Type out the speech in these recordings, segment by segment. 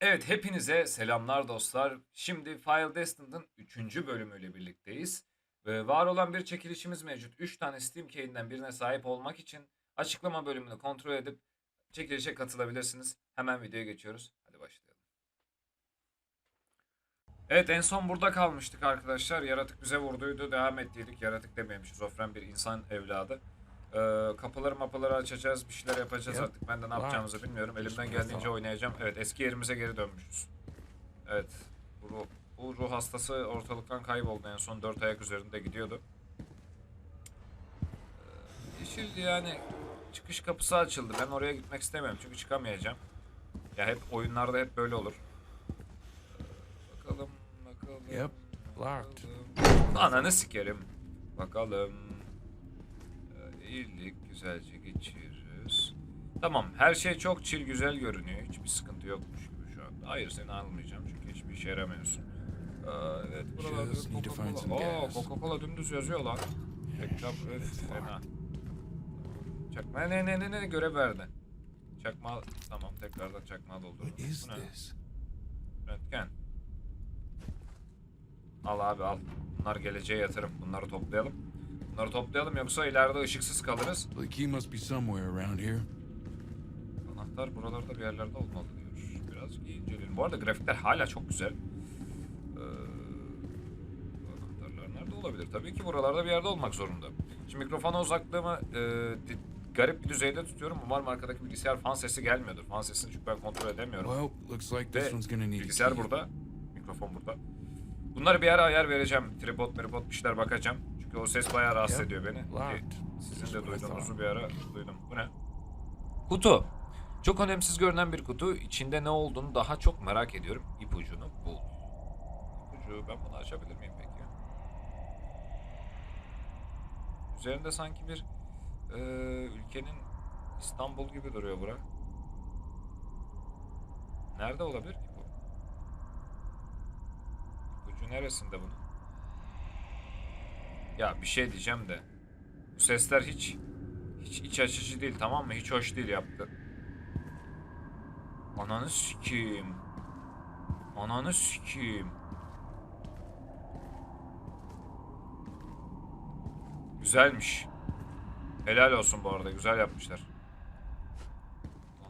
Evet hepinize selamlar dostlar. Şimdi File Destined'ın 3. bölümüyle birlikteyiz. Var olan bir çekilişimiz mevcut. 3 tane Steam Key'inden birine sahip olmak için açıklama bölümünü kontrol edip çekilişe katılabilirsiniz. Hemen videoya geçiyoruz. Hadi başlayalım. Evet en son burada kalmıştık arkadaşlar. Yaratık bize vurduydu. Devam ettiydik. Yaratık demeyelim. Şizofren bir insan evladı. Ee, kapıları mapaları açacağız. Bir şeyler yapacağız Yep. artık. Ben de ne yapacağımızı bilmiyorum. Elimden geldiğince oynayacağım. Evet eski yerimize geri dönmüşüz. Evet. Bu ruh, bu ruh hastası ortalıktan kayboldu. En son dört ayak üzerinde gidiyordu. Ee, yeşil yani çıkış kapısı açıldı. Ben oraya gitmek istemiyorum çünkü çıkamayacağım. Ya hep oyunlarda hep böyle olur. Ee, bakalım bakalım. Yep, locked. bakalım. Ananı sikerim. Bakalım. İyilik güzelce geçiririz. Tamam her şey çok chill güzel görünüyor. Hiçbir sıkıntı yokmuş gibi şu anda. Hayır seni almayacağım çünkü hiçbir işe yaramıyorsun. Ee, evet buralarda Coca-Cola. Oo. Coca-Cola dümdüz yazıyor lan. Reklam öf fena. Çakma ne ne ne ne görev verdi. Çakma tamam tekrardan çakmağı doldurdum. Bu ne? Röntgen. Al abi al. Bunlar geleceğe yatırım. Bunları toplayalım. Bunları toplayalım yoksa ileride ışıksız kalırız. The key must be somewhere around here. Anahtar buralarda bir yerlerde olmalı diyor. İyi inceleyelim. Bu arada grafikler hala çok güzel. Ee, anahtarlar nerede olabilir? Tabii ki buralarda bir yerde olmak zorunda. Şimdi mikrofona uzaklığımı e, garip bir düzeyde tutuyorum. Umarım arkadaki bilgisayar fan sesi gelmiyordur. Fan sesini çünkü ben kontrol edemiyorum. Well, looks like this one's gonna need bilgisayar burada. Mikrofon burada. Bunları bir ara ayar vereceğim. Tripod, tripod bir şeyler bakacağım. Çünkü o ses bayağı rahatsız ediyor beni. Ki Sizin de duyduğunuzu bir ara duydum. Bu ne? Kutu. Çok önemsiz görünen bir kutu. İçinde ne olduğunu daha çok merak ediyorum. İpucunu bul. İpucu ben bunu açabilir miyim peki? Üzerinde sanki bir e, ülkenin İstanbul gibi duruyor bura. Nerede olabilir ki bu? İpucu neresinde bunun? Ya bir şey diyeceğim de. Bu sesler hiç hiç iç açıcı değil tamam mı? Hiç hoş değil yaptı. Ananı sikeyim. Ananı sikeyim. Güzelmiş. Helal olsun bu arada. Güzel yapmışlar.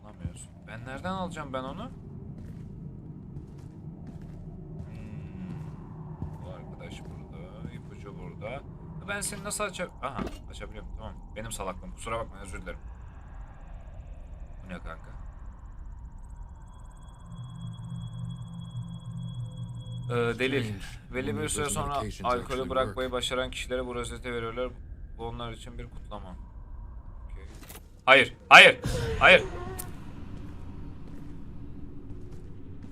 Alamıyoruz. Ben nereden alacağım ben onu? Hmm. Bu arkadaş burada. ipucu burada. Ben seni nasıl açabilirim? Aha açabiliyorum tamam. Benim salaklığım. Kusura bakma özür dilerim. Bu ne kanka? Ee, delil. Belli bir süre sonra alkolü bırakmayı başaran kişilere bu rozeti veriyorlar. Bu onlar için bir kutlama. Okey. Hayır, hayır, hayır.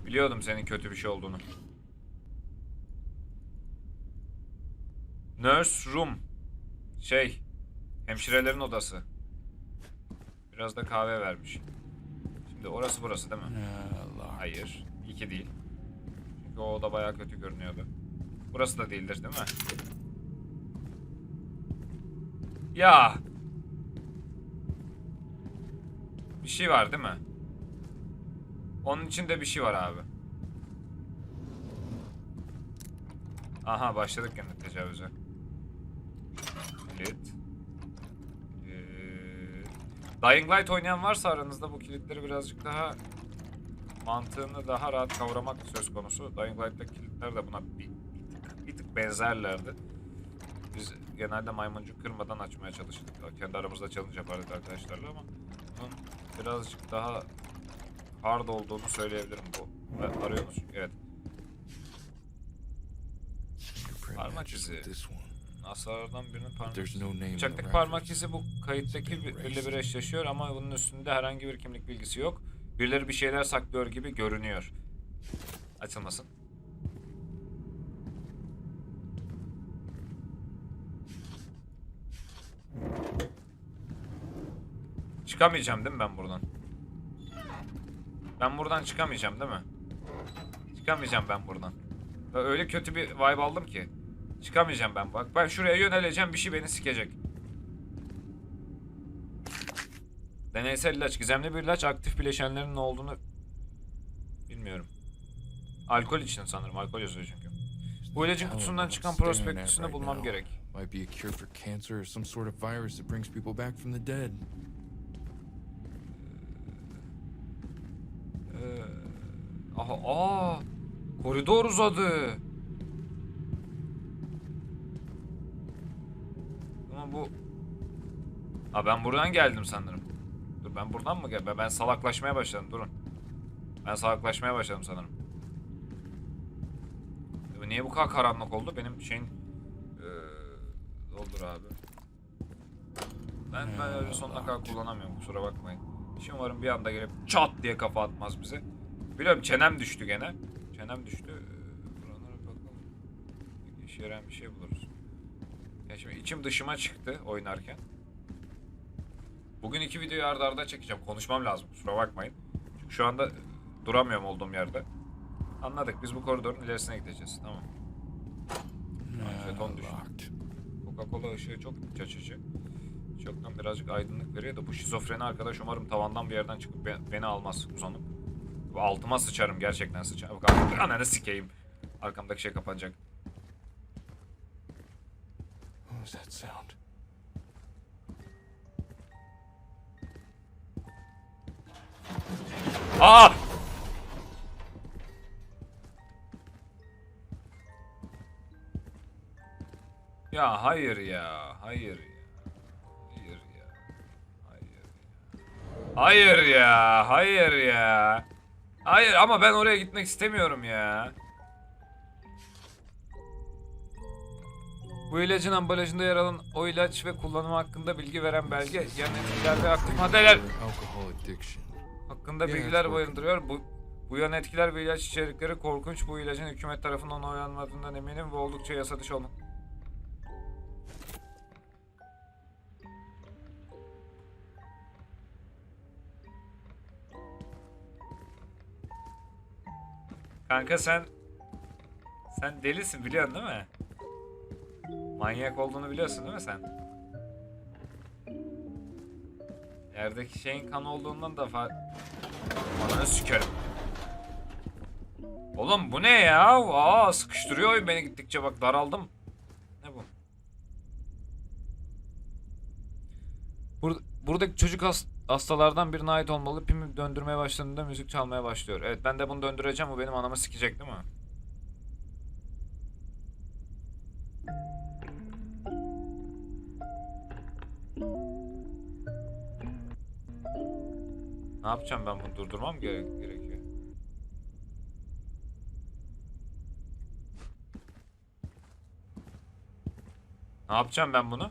Biliyordum senin kötü bir şey olduğunu. Nurse room. Şey, hemşirelerin odası. Biraz da kahve vermiş. Şimdi orası burası değil mi? Hayır. iki değil. Çünkü o oda bayağı kötü görünüyordu. Burası da değildir değil mi? Ya. Bir şey var değil mi? Onun içinde bir şey var abi. Aha başladık gene tecavüze. Kilit. Ee, Dying Light oynayan varsa aranızda bu kilitleri birazcık daha mantığını daha rahat kavramak söz konusu. Dying Light'taki kilitler de buna bir, bir, tık, bir tık benzerlerdi. Biz genelde maymuncuk kırmadan açmaya çalıştık. Kendi aramızda challenge yapardık arkadaşlarla ama bunun birazcık daha hard olduğunu söyleyebilirim bu. Arıyor musun? Evet. Parmak izi. Nasarlardan birinin parmak Bıçaktaki parmak izi bu kayıttaki bir- ile bir eşleşiyor ama bunun üstünde herhangi bir kimlik bilgisi yok. Birileri bir şeyler saklıyor gibi görünüyor. Açılmasın. Çıkamayacağım değil mi ben buradan? Ben buradan çıkamayacağım değil mi? Çıkamayacağım ben buradan. Öyle kötü bir vibe aldım ki. Çıkamayacağım ben. Bak ben şuraya yöneleceğim bir şey beni sikecek. Deneysel ilaç. Gizemli bir ilaç aktif bileşenlerin ne olduğunu bilmiyorum. Alkol için sanırım. Alkol yazıyor çünkü. Bu ilacın kutusundan çıkan prospektüsünü bulmam gerek. Might be a cure for cancer or some sort of virus that brings people back from the dead. Ee, aha, aa, koridor uzadı. Ama bu... Ha ben buradan geldim sanırım. Dur ben buradan mı geldim? Ben, salaklaşmaya başladım durun. Ben salaklaşmaya başladım sanırım. Niye bu kadar karanlık oldu? Benim şeyin... Ee, doldur abi. Ben, ben öyle sonuna kadar kullanamıyorum kusura bakmayın. Şimdi umarım bir anda gelip çat diye kafa atmaz bize. Biliyorum çenem düştü gene. Çenem düştü. Buralara bakalım. İşe yarayan bir şey buluruz. Ya şimdi içim dışıma çıktı oynarken. Bugün iki videoyu arda arda çekeceğim. Konuşmam lazım kusura bakmayın. Çünkü şu anda duramıyorum olduğum yerde. Anladık biz bu koridorun ilerisine gideceğiz. Tamam. Jeton düştü. Coca-Cola ışığı çok iç açıcı. Çoktan birazcık aydınlık veriyor da bu şizofreni arkadaş umarım tavandan bir yerden çıkıp be- beni almaz uzanıp. Altıma sıçarım gerçekten sıçarım. Bak ananı sikeyim. Arkamdaki şey kapanacak. What was that sound? Aa! Ya hayır ya, hayır ya. Hayır ya. Hayır ya. Hayır ya, hayır ya. Hayır ama ben oraya gitmek istemiyorum ya. Bu ilacın ambalajında yer alan o ilaç ve kullanımı hakkında bilgi veren belge, yani etkiler ve aktif maddeler hakkında bilgiler barındırıyor. Bu bu yan etkiler ve ilaç içerikleri korkunç. Bu ilacın hükümet tarafından onaylanmadığından eminim ve oldukça yasa dışı olma. Kanka sen sen delisin biliyorsun değil mi? Manyak olduğunu biliyorsun değil mi sen? Yerdeki şeyin kan olduğundan da fa... Ananı sikerim. Oğlum bu ne ya? Aa sıkıştırıyor oyun beni gittikçe bak daraldım. Ne bu? Bur buradaki çocuk has- hastalardan birine ait olmalı. Pimi döndürmeye başladığında müzik çalmaya başlıyor. Evet ben de bunu döndüreceğim. Bu benim anamı sikecek değil mi? Ne yapacağım ben bunu durdurmam gerek gerekiyor. Ne yapacağım ben bunu?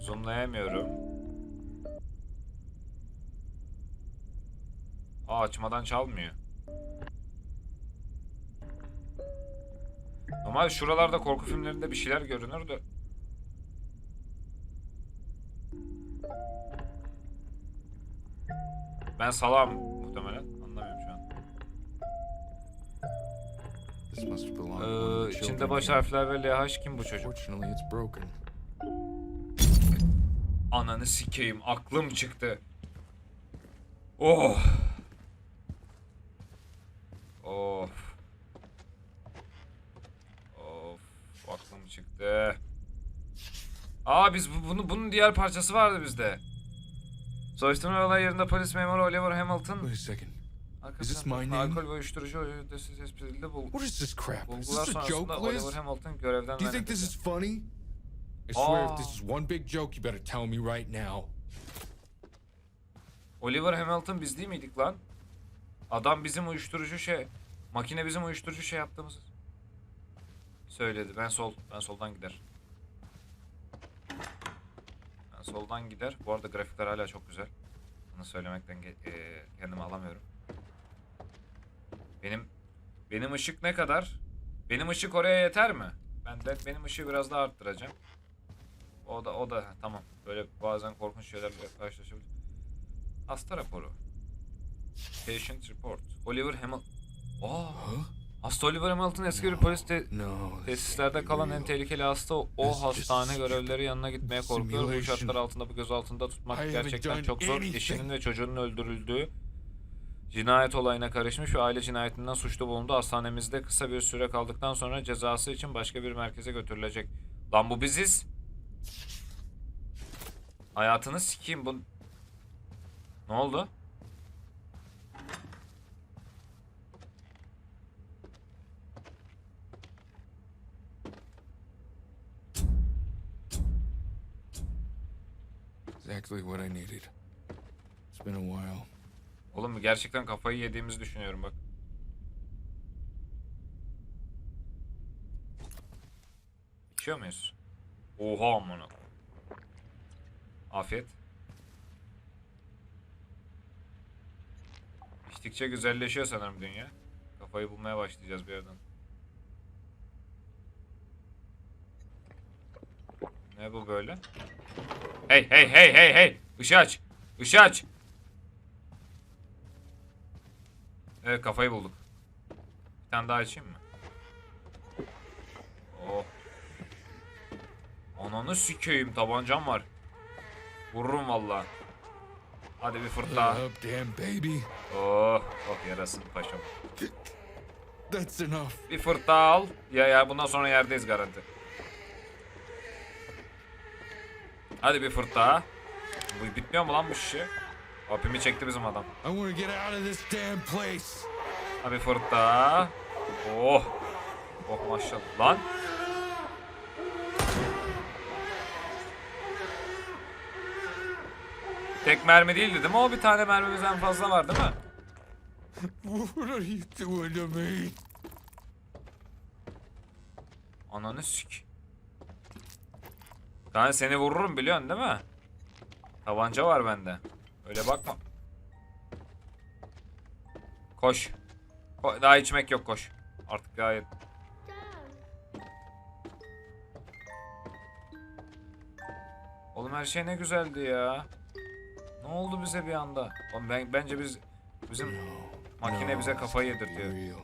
Zoomlayamıyorum. Aa açmadan çalmıyor. Normal şuralarda korku filmlerinde bir şeyler görünür de. Ben salam muhtemelen. Anlamıyorum şu an. Ee, içinde baş harfler ve LH kim bu çocuk? Ananı sikeyim aklım çıktı. Oh. Of. Of aklım çıktı. Aa biz bu- bunu bunun diğer parçası vardı bizde. Soruşturma olay yerinde polis memuru Oliver Hamilton Wait a second. Is this my name? alkol ve uyuşturucu ödesi tespit edildi. Bu What is this crap? Is this a joke, Liz? Oliver Hamilton görevden Do you think this is funny? I swear, if this is one big joke, you better tell me right now. Oliver Hamilton biz değil miydik lan? Adam bizim uyuşturucu şey, makine bizim uyuşturucu şey yaptığımız söyledi. Ben sol, ben soldan gider. Ben soldan gider. Bu arada grafikler hala çok güzel. Bunu söylemekten eee, kendimi alamıyorum. Benim benim ışık ne kadar? Benim ışık oraya yeter mi? Ben de benim ışığı biraz daha arttıracağım. O da o da tamam. Böyle bazen korkunç şeylerle karşılaşabilir. Hasta raporu. Patient report. Oliver Hamilton. Aa? Hasta Oliver Hamilton eski bir polis te- tesislerde kalan en tehlikeli hasta o hastane görevlileri yanına gitmeye korkuyor. Bu şartlar altında bu göz altında tutmak gerçekten çok zor. Eşinin ve çocuğunun öldürüldüğü cinayet olayına karışmış ve aile cinayetinden suçlu bulundu. Hastanemizde kısa bir süre kaldıktan sonra cezası için başka bir merkeze götürülecek. Lan bu biziz. Hayatını sikeyim bu. Ne oldu? Exactly what I needed. It's been a while. Oğlum gerçekten kafayı yediğimizi düşünüyorum bak. İçiyor muyuz? Oha amına. Afiyet. İçtikçe güzelleşiyor sanırım dünya. Kafayı bulmaya başlayacağız bir yerden. Ne bu böyle? Hey hey hey hey hey! Işığı aç! Işığı aç! Evet kafayı bulduk. Bir tane daha açayım mı? Oh. Ananı sikeyim tabancam var. Vururum valla. Hadi bir fırt daha. Shut up, damn baby. Oh, oh yarasın paşam. That's enough. Bir fırt daha al. Ya ya bundan sonra yerdeyiz garanti. Hadi bir fırt daha. Bu bitmiyor mu lan bu şişe? Hapimi çekti bizim adam. Hadi fırt daha. Oh. Oh maşallah. Lan. Tek mermi değildi değil mi? O bir tane mermimizden fazla var değil mi? What are you doing to me? Ananı sik. Kanka seni vururum biliyorsun değil mi? Tabanca var bende. Öyle bakma. Koş. Ko- daha içmek yok koş. Artık gayet. Oğlum her şey ne güzeldi ya. Ne oldu bize bir anda? Oğlum ben, bence biz bizim makine bize kafayı yedirtiyor.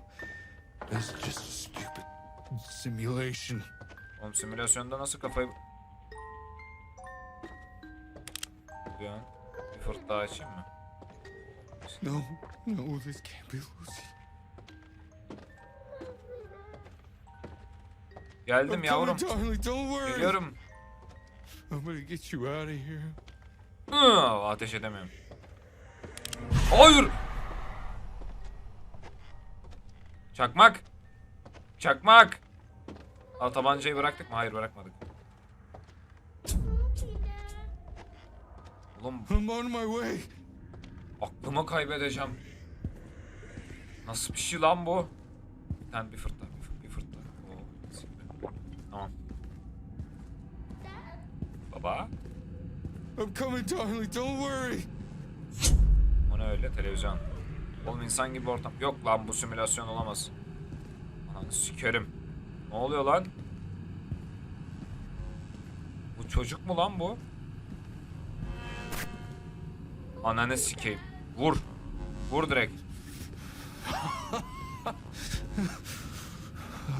Oğlum simülasyonda nasıl kafayı... Diyorsun. Bir fırt daha açayım mı? No, no, this can't be Lucy. Geldim I'm yavrum. coming, darling. Don't worry. Geliyorum. I'm gonna get you out of here. Hı, ateş edemiyorum. Hayır. Çakmak. Çakmak. Aa, tabancayı bıraktık mı? Hayır bırakmadık. Oğlum I'm on my way. aklımı kaybedeceğim. Nasıl bir şey lan bu? Bir tane bir fırt daha, bir fırt, bir fırt daha. Oo. Tamam. Baba. I'm coming, darling. Don't worry. O ne öyle? Televizyon. Oğlum insan gibi ortam. Yok lan bu simülasyon olamaz. Ananı sikerim. Ne oluyor lan? Bu çocuk mu lan bu? Ananı sikeyim. Vur. Vur direkt.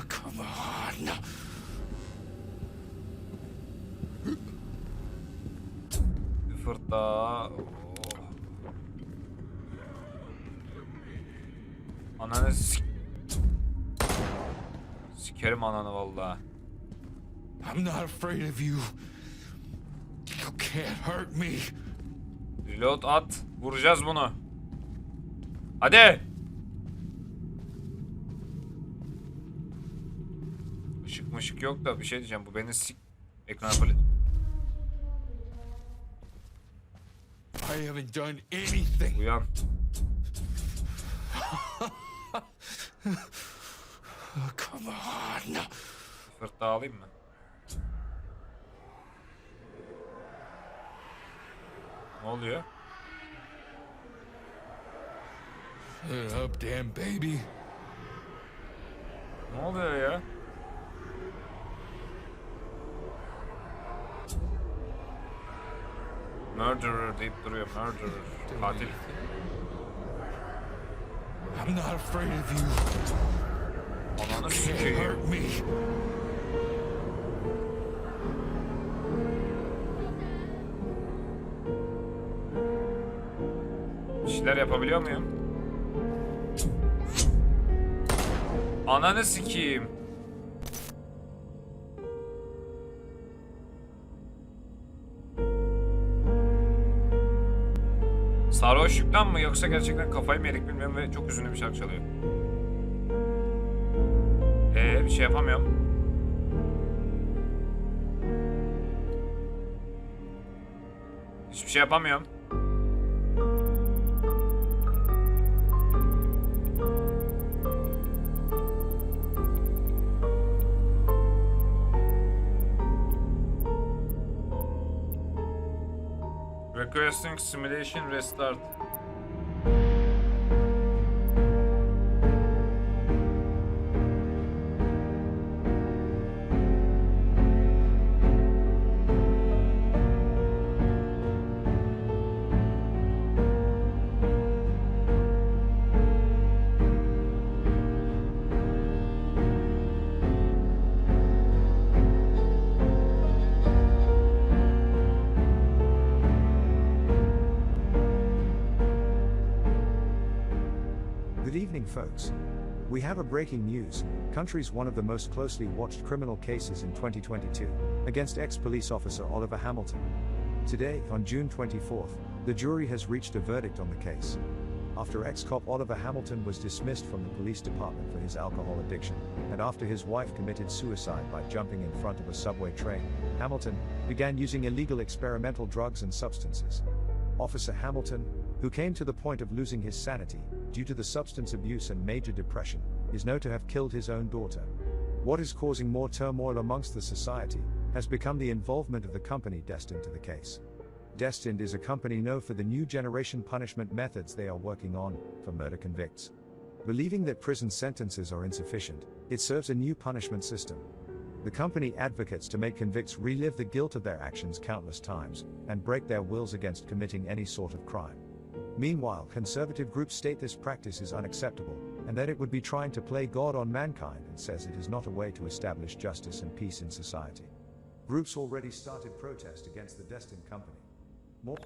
Come on. Bir fırt daha. Oh. Ananı sik... Sikerim ananı vallahi. I'm not afraid of you. You can't hurt me. Reload at. Vuracağız bunu. Hadi. Işık mışık yok da bir şey diyeceğim. Bu beni sik... Ekran böyle... I haven't done anything. Uyan. Come on. Fırt alayım mı? Ne oluyor? Shut up, damn baby. Ne oluyor ya? Murderer deyip duruyor. Murderer. Katil. I'm not afraid of you. Ananı sikeyim. Şeyler yapabiliyor muyum? Ananı sikeyim. Sarhoşluktan mı yoksa gerçekten kafayı mı yedik bilmiyorum ve çok üzünlü bir şarkı çalıyor. Ee bir şey yapamıyorum. Hiçbir şey yapamıyorum. Requesting simulation restart. Folks. We have a breaking news. Country's one of the most closely watched criminal cases in 2022 against ex police officer Oliver Hamilton. Today, on June 24th, the jury has reached a verdict on the case. After ex cop Oliver Hamilton was dismissed from the police department for his alcohol addiction, and after his wife committed suicide by jumping in front of a subway train, Hamilton began using illegal experimental drugs and substances. Officer Hamilton, who came to the point of losing his sanity due to the substance abuse and major depression, is known to have killed his own daughter. What is causing more turmoil amongst the society has become the involvement of the company destined to the case. Destined is a company known for the new generation punishment methods they are working on for murder convicts. Believing that prison sentences are insufficient, it serves a new punishment system. The company advocates to make convicts relive the guilt of their actions countless times and break their wills against committing any sort of crime. Meanwhile, conservative groups state this practice is unacceptable and that it would be trying to play God on mankind and says it is not a way to establish justice and peace in society. Groups already started protest against the Destined Company. More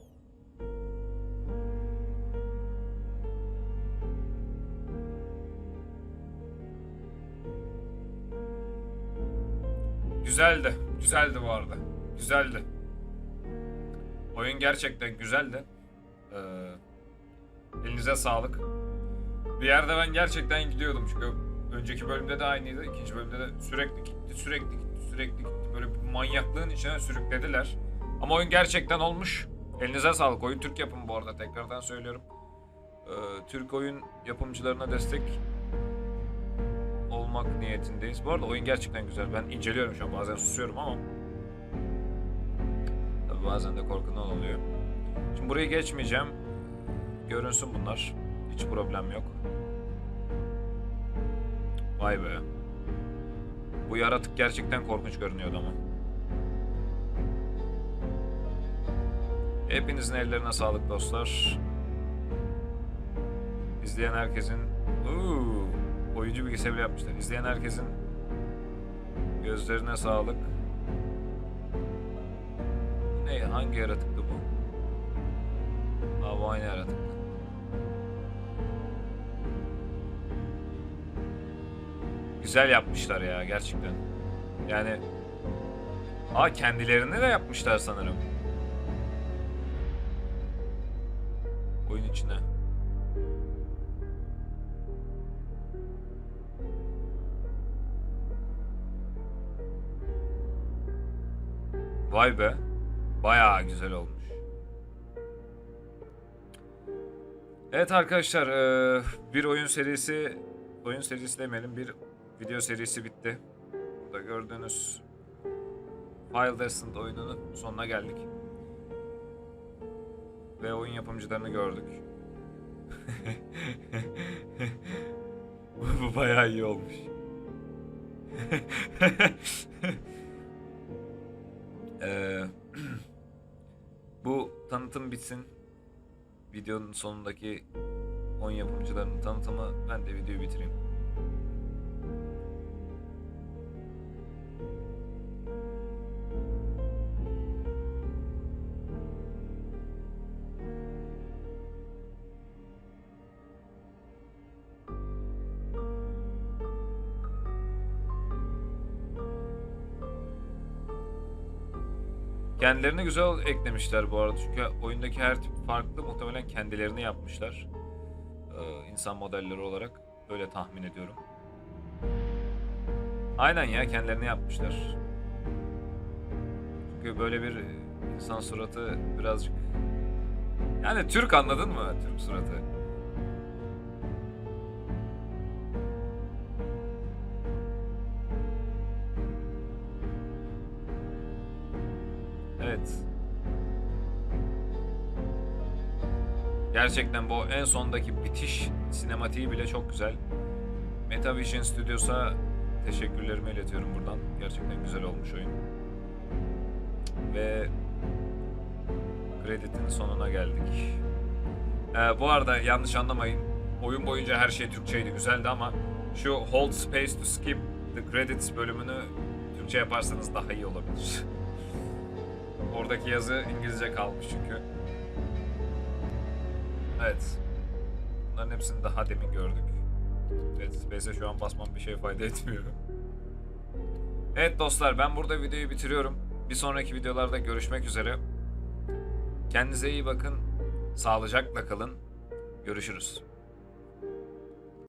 Güzeldi. Güzeldi bu arada. Güzeldi. Oyun gerçekten güzeldi. Elinize sağlık. Bir yerde ben gerçekten gidiyordum çünkü önceki bölümde de aynıydı. ikinci bölümde de sürekli gitti, sürekli gitti, sürekli gitti. Böyle bir manyaklığın içine sürüklediler. Ama oyun gerçekten olmuş. Elinize sağlık. Oyun Türk yapımı bu arada tekrardan söylüyorum. Ee, Türk oyun yapımcılarına destek olmak niyetindeyiz. Bu arada oyun gerçekten güzel. Ben inceliyorum şu an. Bazen susuyorum ama. Tabii bazen de korkudan oluyor. Şimdi burayı geçmeyeceğim. Görünsün bunlar. Hiç problem yok. Vay be. Bu yaratık gerçekten korkunç görünüyordu ama. Hepinizin ellerine sağlık dostlar. İzleyen herkesin... Uuu, oyuncu bilgisayarı yapmışlar. İzleyen herkesin gözlerine sağlık. Ne? Hangi yaratıktı bu? Aa, aynı yaratıktı. Güzel yapmışlar ya gerçekten. Yani... Aa kendilerini de yapmışlar sanırım. Oyun içine. Vay be. Bayağı güzel olmuş. Evet arkadaşlar, bir oyun serisi, oyun serisi demeyelim, bir video serisi bitti. Burada gördüğünüz File Descent oyununun sonuna geldik. Ve oyun yapımcılarını gördük. bu, bu bayağı iyi olmuş. Eee, bu tanıtım bitsin. Videonun sonundaki oyun yapımcılarının tanıtımı ben de videoyu bitireyim. Kendilerini güzel eklemişler bu arada çünkü oyundaki her tip farklı muhtemelen kendilerini yapmışlar. Ee, insan modelleri olarak öyle tahmin ediyorum. Aynen ya kendilerini yapmışlar. Çünkü böyle bir insan suratı birazcık yani Türk anladın mı? Türk suratı. Gerçekten bu en sondaki bitiş sinematiği bile çok güzel. Metavision Studios'a teşekkürlerimi iletiyorum buradan. Gerçekten güzel olmuş oyun. Ve kreditin sonuna geldik. Ee, bu arada yanlış anlamayın. Oyun boyunca her şey Türkçeydi, güzeldi ama şu hold space to skip the credits bölümünü Türkçe yaparsanız daha iyi olabilir. Oradaki yazı İngilizce kalmış çünkü. Evet. Bunların hepsini daha demin gördük. Evet, Space'e şu an basmam bir şey fayda etmiyor. Evet dostlar ben burada videoyu bitiriyorum. Bir sonraki videolarda görüşmek üzere. Kendinize iyi bakın. Sağlıcakla kalın. Görüşürüz.